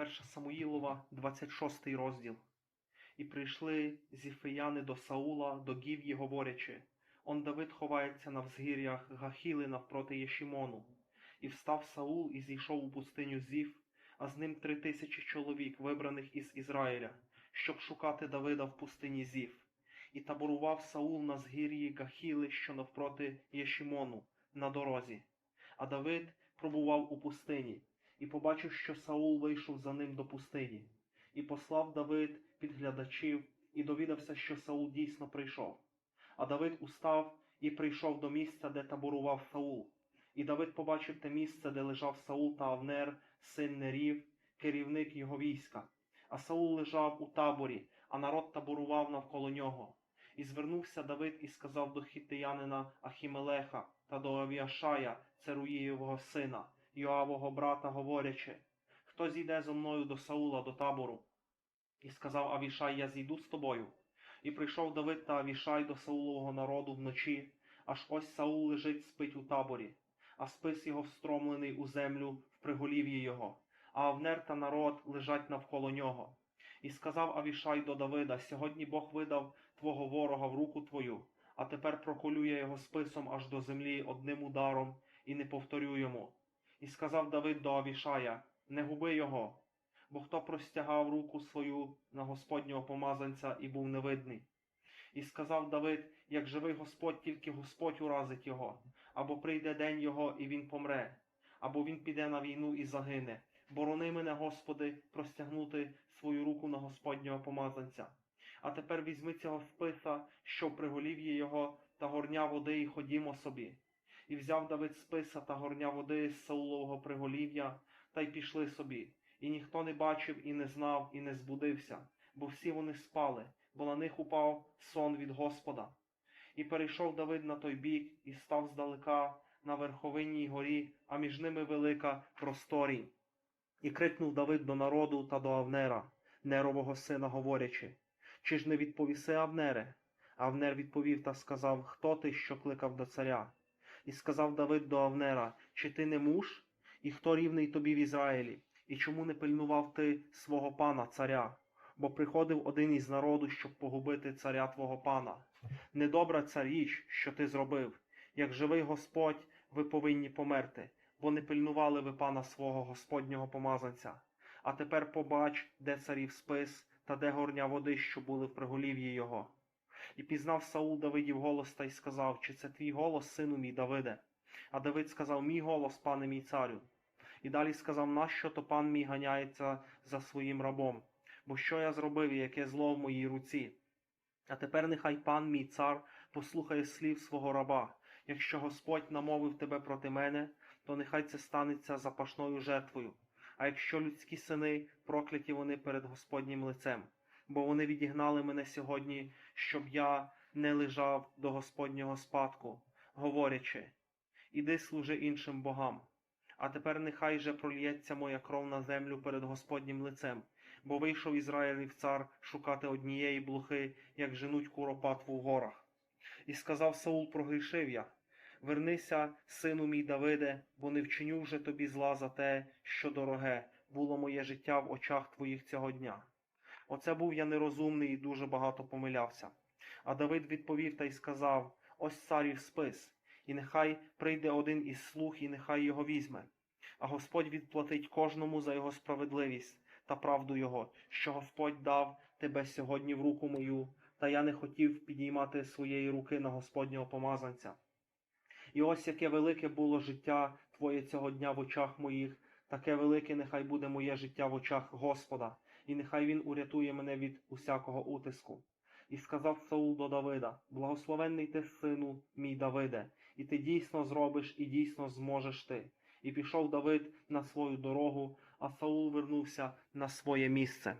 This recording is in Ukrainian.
Перша Самуїлова, 26 розділ. І прийшли зіфеяни до Саула, до Гів'ї, говорячи, Он Давид ховається на взгір'ях Гахіли навпроти Єшімону. І встав Саул і зійшов у пустиню Зіф, а з ним три тисячі чоловік, вибраних із Ізраїля, щоб шукати Давида в пустині Зіф. І таборував Саул на згір'ї Гахіли, що навпроти Єшімону, на дорозі. А Давид пробував у пустині, і побачив, що Саул вийшов за ним до пустині. І послав Давид підглядачів, і довідався, що Саул дійсно прийшов. А Давид устав і прийшов до місця, де таборував Саул. І Давид побачив те місце, де лежав Саул та Авнер, син Нерів, керівник його війська. А Саул лежав у таборі, а народ таборував навколо нього. І звернувся Давид і сказав до хіттеянина Ахімелеха та до Авіашая, царуїєвого сина, Йоавого брата, говорячи, хто зійде зо мною до Саула, до табору? І сказав Авішай, я зійду з тобою. І прийшов Давид та Авішай до Саулового народу вночі, аж ось Саул лежить спить у таборі, а спис його встромлений у землю в приголів'ї його, а Авнер та народ лежать навколо нього. І сказав Авішай до Давида: Сьогодні Бог видав твого ворога в руку твою, а тепер проколює його списом аж до землі одним ударом, і не повторю йому. І сказав Давид до Авішая: Не губи його, бо хто простягав руку свою на Господнього помазанця і був невидний. І сказав Давид, як живий Господь, тільки Господь уразить його, або прийде день його, і він помре, або він піде на війну і загине. Борони мене, Господи, простягнути свою руку на Господнього помазанця. А тепер візьми цього списа, що приголів'ї його, та горня води, і ходімо собі. І взяв Давид списа та горня води з Саулового приголів'я, та й пішли собі. І ніхто не бачив, і не знав, і не збудився, бо всі вони спали, бо на них упав сон від Господа. І перейшов Давид на той бік, і став здалека на верховинній горі, а між ними велика просторінь. І крикнув Давид до народу та до Авнера, Нерового сина, говорячи, чи ж не відповіси, Авнере? Авнер відповів та сказав, хто ти, що кликав до царя? І сказав Давид до Авнера, чи ти не муж? І хто рівний тобі в Ізраїлі? І чому не пильнував ти свого пана, царя? Бо приходив один із народу, щоб погубити царя твого пана. Недобра ця річ, що ти зробив. Як живий Господь, ви повинні померти, бо не пильнували ви пана свого Господнього помазанця. А тепер побач, де царів спис, та де горня води, що були в приголів'ї його. І пізнав Саул Давидів голос та й сказав, чи це твій голос, сину мій Давиде? А Давид сказав, мій голос, пане мій царю. І далі сказав, нащо то пан мій ганяється за своїм рабом? Бо що я зробив і яке зло в моїй руці? А тепер нехай пан мій цар послухає слів свого раба. Якщо Господь намовив тебе проти мене, то нехай це станеться запашною жертвою. А якщо людські сини, прокляті вони перед Господнім лицем, бо вони відігнали мене сьогодні, щоб я не лежав до Господнього спадку, говорячи, іди служи іншим богам. А тепер нехай же проліється моя кров на землю перед Господнім лицем, бо вийшов Ізраїлів цар шукати однієї блохи, як женуть куропатву в горах. І сказав Саул, прогрішив я. Вернися, сину мій Давиде, бо не вчиню вже тобі зла за те, що дороге було моє життя в очах твоїх цього дня. Оце був я нерозумний і дуже багато помилявся. А Давид відповів та й сказав: Ось царів спис, і нехай прийде один із слуг, і нехай його візьме. А Господь відплатить кожному за його справедливість та правду його, що Господь дав тебе сьогодні в руку мою, та я не хотів підіймати своєї руки на Господнього помазанця. І ось яке велике було життя Твоє цього дня в очах моїх, таке велике нехай буде моє життя в очах Господа, і нехай Він урятує мене від усякого утиску. І сказав Саул до Давида: Благословенний ти, сину мій Давиде, і ти дійсно зробиш, і дійсно зможеш ти. І пішов Давид на свою дорогу, а Саул вернувся на своє місце.